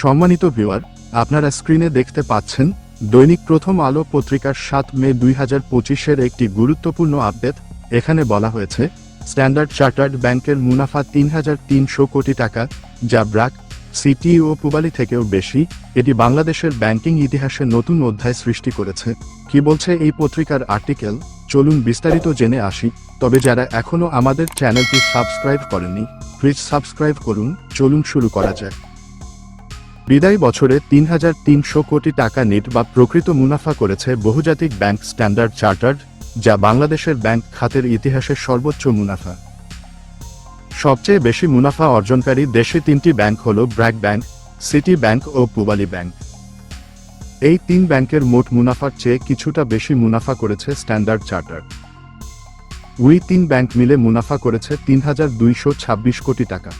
সম্মানিত ভিউয়ার, আপনারা স্ক্রিনে দেখতে পাচ্ছেন দৈনিক প্রথম আলো পত্রিকার সাত মে দুই হাজার পঁচিশের একটি গুরুত্বপূর্ণ আপডেট। এখানে বলা হয়েছে, স্ট্যান্ডার্ড চার্টার্ড ব্যাংকের মুনাফা তিন হাজার তিনশো কোটি টাকা, যা ব্র্যাক সিটি ও পুবালি থেকেও বেশি। এটি বাংলাদেশের ব্যাংকিং ইতিহাসে নতুন অধ্যায় সৃষ্টি করেছে। কি বলছে এই পত্রিকার আর্টিকেল? চলুন বিস্তারিত জেনে আসি। তবে যারা এখনও আমাদের চ্যানেলটি সাবস্ক্রাইব করেননি, প্লিজ সাবস্ক্রাইব করুন। চলুন শুরু করা যাক। বিদায় বছরে তিন হাজার তিনশো কোটি টাকা নেট বা প্রকৃত মুনাফা করেছে বহুজাতিক ব্যাংক স্ট্যান্ডার্ড চার্টার্ড, যা বাংলাদেশের ব্যাংক খাতের ইতিহাসের সর্বোচ্চ মুনাফা। সবচেয়ে বেশি মুনাফা অর্জনকারী দেশে তিনটি ব্যাংক হল ব্র্যাক ব্যাংক, সিটি ব্যাংক ও পুবালি ব্যাংক। এই তিন ব্যাংকের মোট মুনাফার চেয়ে কিছুটা বেশি মুনাফা করেছে স্ট্যান্ডার্ড চার্টার উই তিন ব্যাংক মিলে মুনাফা করেছে তিন হাজার দুইশো ছাব্বিশ কোটি টাকা।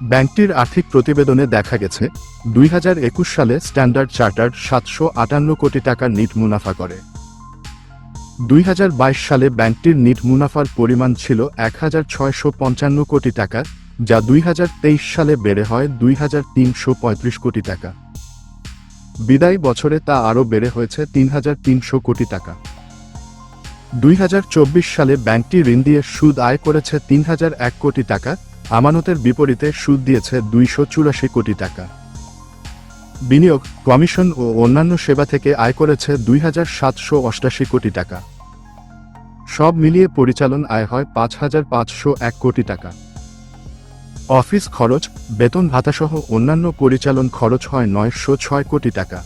ব্যাংকটির আর্থিক প্রতিবেদনে দেখা গেছে, দুই হাজার একুশ সালে স্ট্যান্ডার্ড চার্টার্ড সাতশো আটান্ন কোটি টাকার নিট মুনাফা করে। দুই হাজার বাইশ সালে ব্যাংকটির নিট মুনাফার পরিমাণ ছিল এক হাজার ছয়শো পঞ্চান্ন কোটি টাকা, যা দুই হাজার তেইশ সালে বেড়ে হয় দুই হাজার তিনশো পঁয়ত্রিশ কোটি টাকা। বিদায়ী বছরে তা আরও বেড়ে হয়েছে তিন হাজার তিনশো কোটি টাকা। দুই হাজার চব্বিশ সালে ব্যাংকটি ঋণ দিয়ে সুদ আয় করেছে তিন হাজার এক কোটি টাকা আমানতের বিপরীতে সুদ দিয়েছে দুইশো চুরাশি কোটি টাকা। বিনিয়োগ কমিশন ও অন্যান্য সেবা থেকে আয় করেছে দুই হাজার সাতশো অষ্টাশি কোটি টাকা। সব মিলিয়ে পরিচালন আয় হয় পাঁচ হাজার পাঁচশো এক কোটি টাকা। অফিস খরচ, বেতন ভাতাসহ অন্যান্য পরিচালন খরচ হয় নয়শো ছয় কোটি টাকা।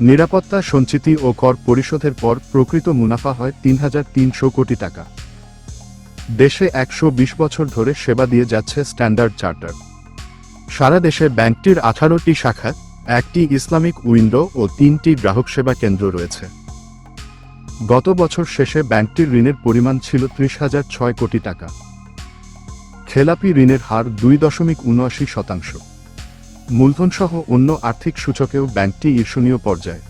নিরাপত্তা, সঞ্চিতি ও কর পরিশোধের পর প্রকৃত মুনাফা হয় তিন হাজার তিনশো কোটি টাকা। দেশে একশো বিশ বছর ধরে সেবা দিয়ে যাচ্ছে স্ট্যান্ডার্ড চার্টার। সারা দেশে ব্যাংকটির আঠারোটি শাখা, একটি ইসলামিক উইন্ডো ও তিনটি গ্রাহক সেবা কেন্দ্র রয়েছে। গত বছর শেষে ব্যাংকটির ঋণের পরিমাণ ছিল ত্রিশ হাজার ছয় কোটি টাকা। খেলাপি ঋণের হার দুই দশমিক উনআশি শতাংশ। মূলধনসহ অন্য আর্থিক সূচকেও ব্যাংকটি ঈর্ষণীয় পর্যায়ে।